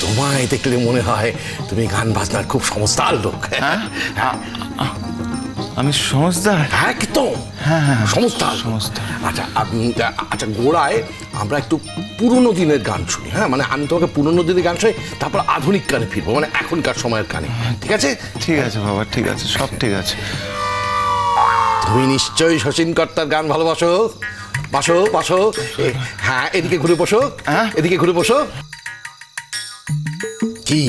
তোমায় দেখলে মনে হয় তুমি গান বাজনার খুব সমস্তার লোক। হ্যাঁ? আমি সমজদার একদম হ্যাঁ, হ্যাঁ, সমস্তার সমস্তার। আচ্ছা আপ- আচ্ছা গোড়ায় আমরা একটু পুরনো দিনের গান শুনি হ্যাঁ? মানে আমি তোমাকে পুরনো দিনের গান শুনি তারপর আধুনিক গানে ফিরবো মানে এখনকার সময়ের গানে। ঠিক আছে? ঠিক আছে বাবা ঠিক আছে সব ঠিক আছে। তুমি নিশ্চয়ই শচীন কর্তার গান ভালোবাসো। বাসো বাসো। হ্যাঁ এদিকে ঘুরে বসো। হ্যাঁ? এদিকে ঘুরে বসো। কি?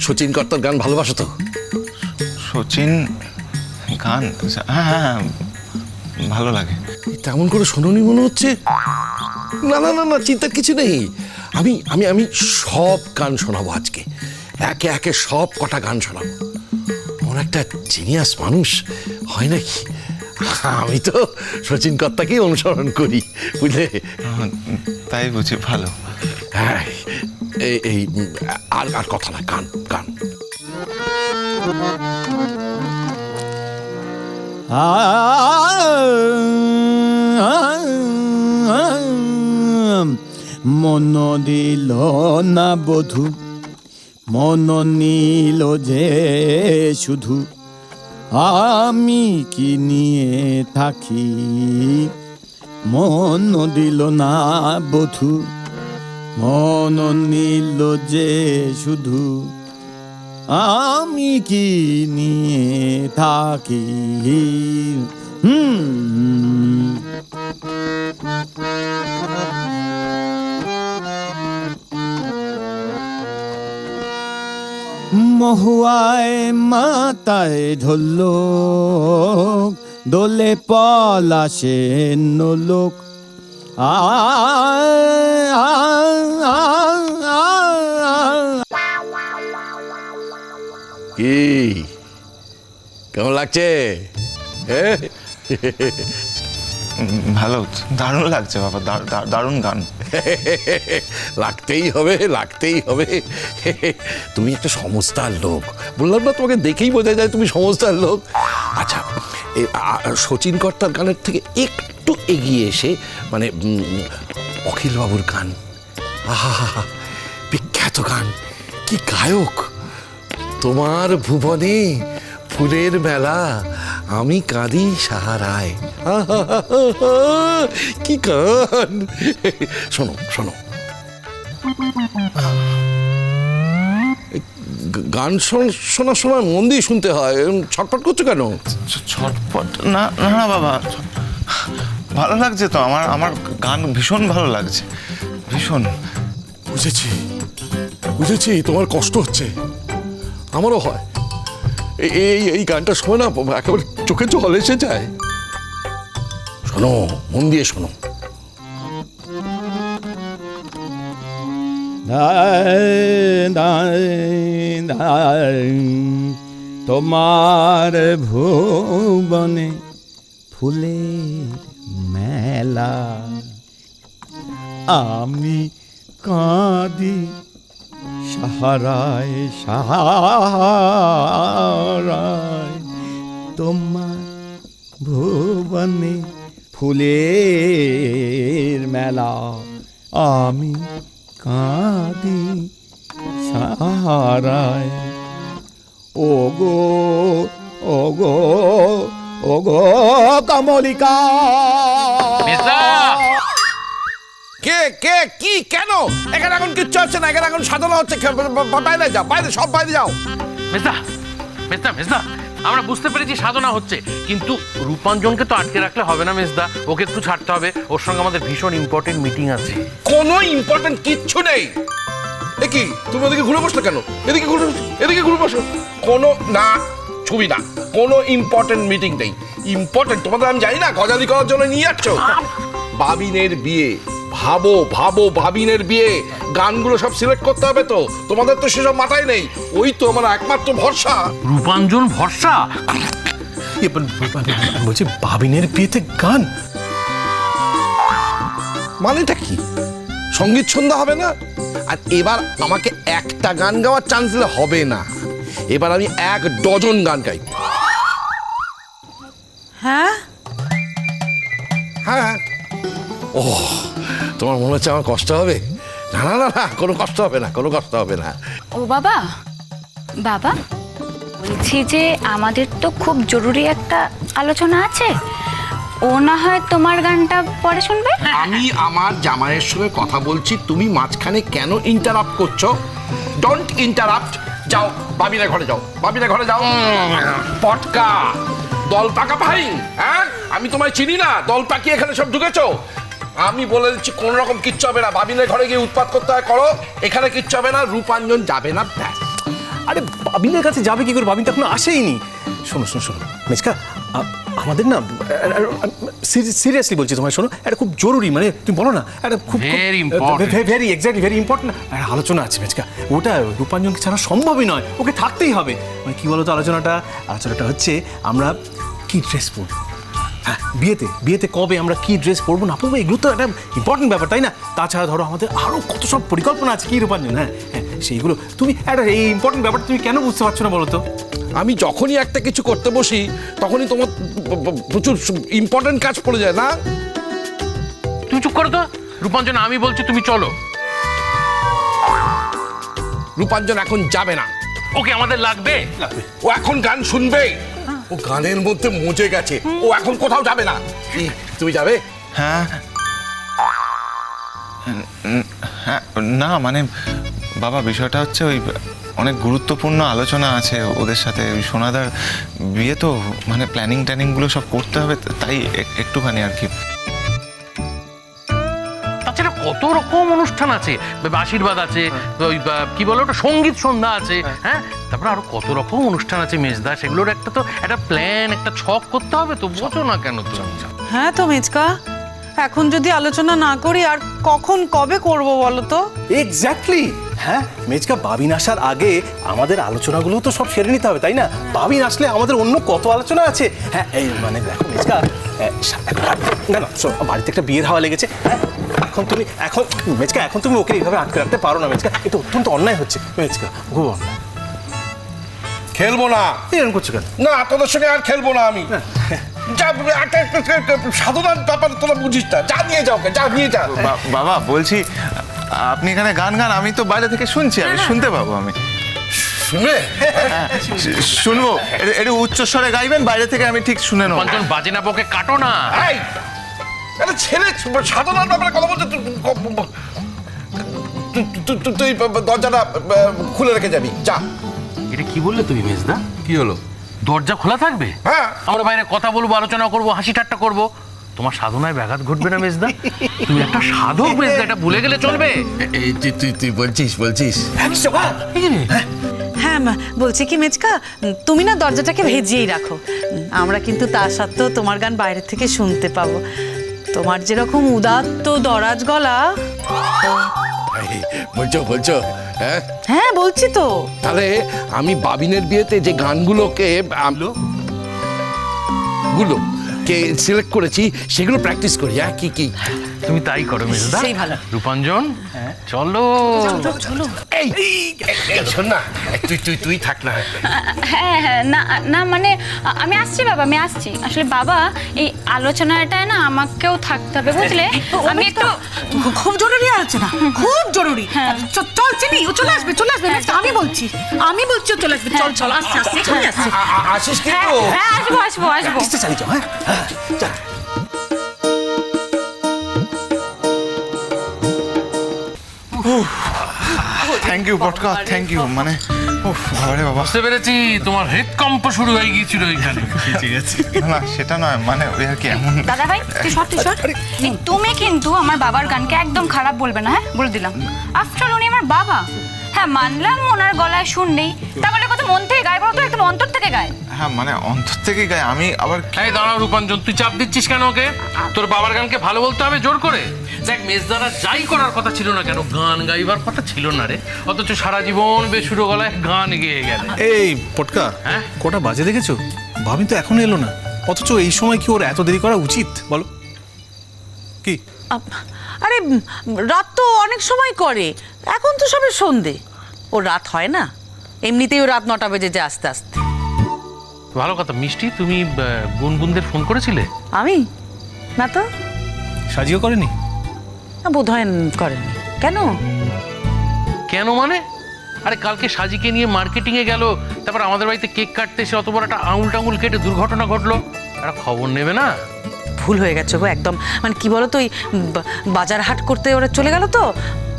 শচীন কর্তার গান ভালোবাসো তো? সচিন গান? হ্যাঁ হ্যাঁ হ্যাঁ, ভালো লাগে। তেমন করে শোনোনি মনে হচ্ছে? না না না না চিন্তার কিছু নেই। আমি আমি আমি সব গান শোনাবো আজকে। একে একে সব কটা গান শোনাবো। আমার একটা জিনিয়াস মানুষ হয় নাকি? আমি তো শচীন কর্তাকেই অনুসরণ করি বুঝলে? তাই বুঝি ভালো। হ্যাঁ এই এই আর আর কথা না গান গান। মন দিল না বধু মন নীল যে শুধু। আমি কি নিয়ে থাকি? মন দিল না বধু, মন নিল যে শুধু। আমি কি নিয়ে থাকি? হুম। মহুয়ায় মাতায় ধরল দোলে পলাশে নোলক আ আ, আ, আ, আ। কি কেমন লাগছে এ? ভালো দারুণ লাগছে বাবা দার- দার- দারুণ গান লাগতেই হবে লাগতেই হবে। তুমি একটা সমস্তার লোক। বললাম না, তোমাকে দেখেই বোঝা যায় তুমি সমস্তার লোক। আচ্ছা শচীন কর্তার গানের থেকে একটু এগিয়ে এসে মানে অখিলবাবুর গান আহা বিখ্যাত গান। কি গায়ক। তোমার ভুবনে ফুলের মেলা আমি কাঁদি সাহারায়। কি গান? শোনো শোনো। গান শোন- শোনার সময় মন দিয়ে শুনতে হয়। ছটফট করছ কেন? ছটপট না না না বাবা। ভালো লাগছে তো। আমার আমার গান ভীষণ ভালো লাগছে। ভীষণ। বুঝেছি। বুঝেছি তোমার কষ্ট হচ্ছে। আমারও হয়। এই এই গানটা শোনো না একেবারে চোখে জল এসে যায়। শোনো, মন দিয়ে শোনো। তোমার ভুবনে ফুলে মেলা। আমি কাঁদি সাহারায় সাহারায়। তোমার ভুবনে ফুলের মেলা, আমি কাঁদি সাহারায়। ও গো ও গো ও গো কমলিকা কে কে কি কেন? এখানে এখন কিচ্ছু হচ্ছে না এখানে এখন সাধনা হচ্ছে বাইরে যাও বাইরে সব বাইরে যাও। মেজদা মেজদা মেজদা আমরা বুঝতে পেরেছি সাধনা হচ্ছে কিন্তু রূপাঞ্জনকে তো আটকে রাখলে হবে না মেজদা ওকে একটু ছাড়তে হবে ওর সঙ্গে আমাদের ভীষণ ইম্পর্টেন্ট মিটিং আছে। কোনো ইম্পর্টেন্ট কিচ্ছু নেই। এ কি তুমি ওদিকে ঘুরে বসলে কেন? এদিকে ঘুরে এদিকে ঘুরে বসো। কোনো না ছবি না কোনো ইম্পর্টেন্ট মিটিং নেই। ইম্পর্টেন্ট তোমাদের আমি জানি না গজালি করার জন্য নিয়ে যাচ্ছ বাবিনের বিয়ে। ভাবো ভাবো ভাবিনের বিয়ে। গানগুলো সব সিলেক্ট করতে হবে তো। তোমাদের তো সেসব মাথায় নেই। ওই তো আমার একমাত্র ভরসা। রূপাঞ্জন ভরসা? বলছি ভাবিনের বিয়েতে গান? মানেটা কি? সংগীত সন্ধ্যা হবে না? আর এবার আমাকে একটা গান গাওয়ার চান্স দিলে হবে না। এবার আমি এক ডজন গান গাই। হ্যাঁ? হ্যাঁ ও তোমার মনে হচ্ছে আমার কষ্ট হবে? না না না না কোনো কষ্ট হবে না কোনো কষ্ট হবে না। ও বাবা বাবা বলছি যে আমাদের তো খুব জরুরি একটা আলোচনা আছে। ও না হয় তোমার গানটা পরে শুনবে? আমি আমার জামাইয়ের সঙ্গে কথা বলছি তুমি মাঝখানে কেন ইন্টারাপ্ট করছ? ডোন্ট ইন্টারাপ্ট যাও বাবিরা ঘরে যাও বাবিরা ঘরে যাও। পটকা দল পাকা ভাই হ্যাঁ? আমি তোমায় চিনি না দল পাকিয়ে এখানে সব ঢুকেছো? আমি বলে দিচ্ছি কোন রকম কিচ্ছু হবে না। বাবিনের ঘরে গিয়ে উৎপাত করতে হয় করো। এখানে কিচ্ছু হবে না রূপাঞ্জন যাবে না ব্যাস। আরে বাবিনের কাছে যাবে কি করে? বাবিন তো এখনও আসেইনি। শোনো শোনো শোনো মেজকা আমাদের না সিরিয়াসলি বলছি তোমায় শোনো এটা খুব জরুরি মানে তুমি বলো না এটা খুব Very very exactly very important আলোচনা আছে মেজকা। ওটা রূপাঞ্জনকে ছাড়া সম্ভবই নয় ওকে থাকতেই হবে। মানে কি বলো তো আলোচনাটা? আলোচনাটা হচ্ছে আমরা কি ড্রেস পরবো? হ্যাঁ বিয়েতে বিয়েতে কবে আমরা কি ড্রেস পরবো না পরবো এগুলো তো একটা ইম্পর্টেন্ট ব্যাপার তাই না? তাছাড়া ধরো আমাদের আরও কত সব পরিকল্পনা আছে কি রূপাঞ্জন হ্যাঁ হ্যাঁ সেইগুলো। তুমি একটা এই ইম্পর্টেন্ট ব্যাপারটা তুমি কেন বুঝতে পারছ না বলো তো আমি যখনই একটা কিছু করতে বসি তখনই তোমার প্রচুর ইম্পর্টেন্ট কাজ পড়ে যায় না? তুমি চুপ করো তো। রূপাঞ্জন আমি বলছি তুমি চলো। রূপাঞ্জন এখন যাবে না। ওকে আমাদের লাগবে। ও এখন গান শুনবে। ও গানের মধ্যে মজে গেছে। ও এখন কোথাও যাবে না। কি, তুমি যাবে? হ্যাঁ। হ্যাঁ না মানে বাবা বিষয়টা হচ্ছে ওই অনেক গুরুত্বপূর্ণ আলোচনা আছে ওদের সাথে। ওই সোনাদার বিয়ে তো মানে প্ল্যানিং ট্যানিংগুলো সব করতে হবে তাই একটুখানি আর কি। তাছাড়া কত রকম অনুষ্ঠান আছে? আশীর্বাদ আছে ওই কি বলো ওটা সংগীত সন্ধ্যা আছে হ্যাঁ। তারপরে আরও কত রকম অনুষ্ঠান আছে মেজদা সেগুলোর একটা তো একটা প্ল্যান একটা ছক করতে হবে তো বোঝো না কেন তুমি? হ্যাঁ তো মেজকা এখন যদি আলোচনা না করি আর কখন কবে করব বলো তো? এক্স্যাক্টলি হ্যাঁ মেজকা বাবিন আসার আগে আমাদের আলোচনাগুলো তো সব সেরে নিতে হবে তাই না? বাবিন আসলে আমাদের অন্য কত আলোচনা আছে? হ্যাঁ এই মানে দেখো মেজকা না না শোনো, বাড়িতে একটা বিয়ের হাওয়া লেগেছে। হ্যাঁ এখন তুমি এখন মেজকা এখন তুমি ওকে এইভাবে আটকে রাখতে পারো না মেজকা এটা অত্যন্ত অন্যায় হচ্ছে মেজকা খুব অন্যায়। খেলব না। এরকম করছ কেন? না তোদের সঙ্গে আর খেলব না আমি। সাধনার ব্যাপার তোরা বুঝিস না। যা নিয়ে যাও ওকে, যা নিয়ে যা। বা- বাবা বলছি আপনি এখানে গান গান আমি তো বাইরে থেকে শুনছি আমি শুনতে পাবো আমি। শুনবে হ্যাঁ, শুনব। একটু- একটু উচ্চস্বরে গাইবেন বাইরে থেকে আমি ঠিক শুনে নেব। রূপাঞ্জন বাজে না বকে কাটো না। এই! একটা ছেলে সাধনার ব্যাপারে কথা বলছে তুই- দরজাটা খুলে রেখে যাবি যা। এটা কি বললে তুমি মেজদা? কি হলো? দরজা খোলা থাকবে? হ্যাঁ। আমরা বাইরে কথা বলব আলোচনা করব হাসি ঠাট্টা করব। তোমার সাধনায় ব্যাঘাত ঘটবে না মেজদা? তুমি একটা সাধক মেজদা এটা ভুলে গেলে চলবে। এই তুই তুই তুই বলছিস বলছিস। হ্যাঁ। মা, বলছি কি মেচকা তুমি না দরজাটাকে ভেজিয়েই রাখো। আমরা কিন্তু তা সত্ত্বেও তোমার গান বাইরে থেকে শুনতে পাবো। তোমার যেরকম উদাত্ত দরাজ গলা। বলছো বলছো হ্যাঁ? হ্যাঁ বলছি তো। তাহলে আমি বাবিনের বিয়েতে যে গানগুলোকে গুলো? কে সিলেক্ট করেছি সেগুলো প্র্যাকটিস করি হ্যাঁ? কি কি? তুমি তাই করো মেজদা সেই ভালো। রূপাঞ্জন চলো। এই এই, শোন না তুই তুই তুই থাক না। হ্যাঁ হ্যাঁ না না মানে আমি আসছি বাবা আমি আসছি। আসলে বাবা এই আলোচনাটায় না আমাকেও থাকতে হবে বুঝলে? আমি একটু খুব জরুরি আলোচনা খুব জরুরি। চ- চল চিনি ও চলে আসবে চলে আসবে আমি বলছি আমি বলছি ও চলে আসবে চল চল আসছে আসছে চলে আসছে। আসিস হ্যাঁ কিন্তু। হ্যাঁ আসব আসব আসব। চালিয়ে যাও হ্যাঁ হ্যাঁ, thank you Potka thank you মানে উফ, বাবারে বাবা। বুঝতে পেরেছি তোমার হৃদকম্প শুরু হয়ে গিয়েছিল এখানে। না, না সেটা নয় মানে ওই আর কি এমন দাদা ভাই তুই সর তুই সর। তুমি কিন্তু আমার বাবার গানকে একদম খারাপ বলবে না হ্যাঁ? বলে দিলাম। আফটার উনি আমার বাবা। হ্যাঁ মানলাম ওনার গলায় শুন নেই। তা বলে কত মন থেকে গায় বলো তো একদম অন্তর থেকে গায়। হ্যাঁ মানে অন্তর থেকে গায়ে আমি আবার এই দাঁড়াও রূপাঞ্জন তুই চাপ দিচ্ছিস কেন ওকে? তোর বাবার গানকে ভালো বলতে হবে জোর করে? দেখ মেজদারা যাই করার কথা ছিল না কেন গান গাইবার কথা ছিল না রে। অথচ সারা জীবন বেসুরো গলায় গান গেয়ে গেলে। এই পটকা হ্যাঁ? কটা বাজে দেখেছ? ভাবি তো এখন এলো না। অথচ এই সময় কি ওর এত দেরি করা উচিত? বলো। কি? আপ- আরে রাত তো অনেক সময় করে। এখন তো সবে সন্ধে। ও রাত হয় না। এমনিতেই ও রাত নটা বেজে যায় আস্তে আস্তে। ভালো কথা মিষ্টি তুমি গুনগুনদের ফোন করেছিলে? আমি? না তো? সাজিও করেনি? বোধ হয় করেনি? কেন? কেন মানে? আরে কালকে সাজিকে নিয়ে মার্কেটিং এ গেল তারপর আমাদের বাড়িতে কেক কাটতে এসে অত বড় একটা আঙুল টাঙুল কেটে দুর্ঘটনা ঘটলো। একটা খবর নেবে না? ভুল হয়ে গেছে গো একদম। মানে কি বলো তো ওই বাজার হাট করতে ওরা চলে গেল তো?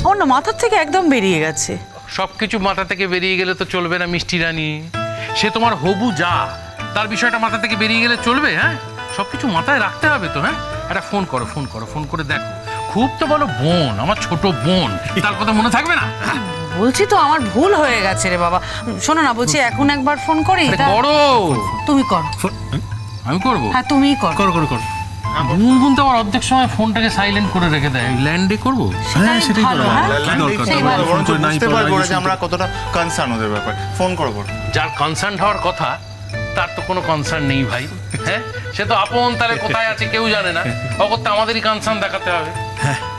ওর না মাথার থেকে একদম বেরিয়ে গেছে। সব কিছু মাথা থেকে বেরিয়ে গেলে তো চলবে না মিষ্টি রানী। সে তোমার হবু যা তার বিষয়টা মাথা থেকে বেরিয়ে গেলে চলবে হ্যাঁ? সব কিছু মাথায় রাখতে হবে তো হ্যাঁ? একটা ফোন করো ফোন করো ফোন করে দেখো। খুব তো বলো বোন আমার ছোট বোন। তার কথা মনে থাকবে না? বলছি তো আমার ভুল হয়ে গেছে রে বাবা। শোনো না বলছি এখন একবার ফোন করি করো। তুমি করো। আমি করব? হ্যাঁ তুমিই করো। করো করো করো। গুনগুন তো আমার অর্ধেক সময় ফোনটাকে সাইলেন্ট করে রেখে দেয়। ল্যান্ডে করব? হ্যাঁ সেটাই ভালো, হ্যাঁ? কি দরকার। ফোন করে নাই বুঝতে পারব না যে আমরা কতটা কনসার্ন ওদের ব্যাপারে। ফোন করব যার কনসার্ন হওয়ার কথা তার তো কোনো কনসার্ন নেই ভাই। হ্যাঁ? সে তো আপন তারে কোথায় আছে কেউ জানে না। অগত্যা আমাদেরই কনসার্ন দেখাতে হবে। আসব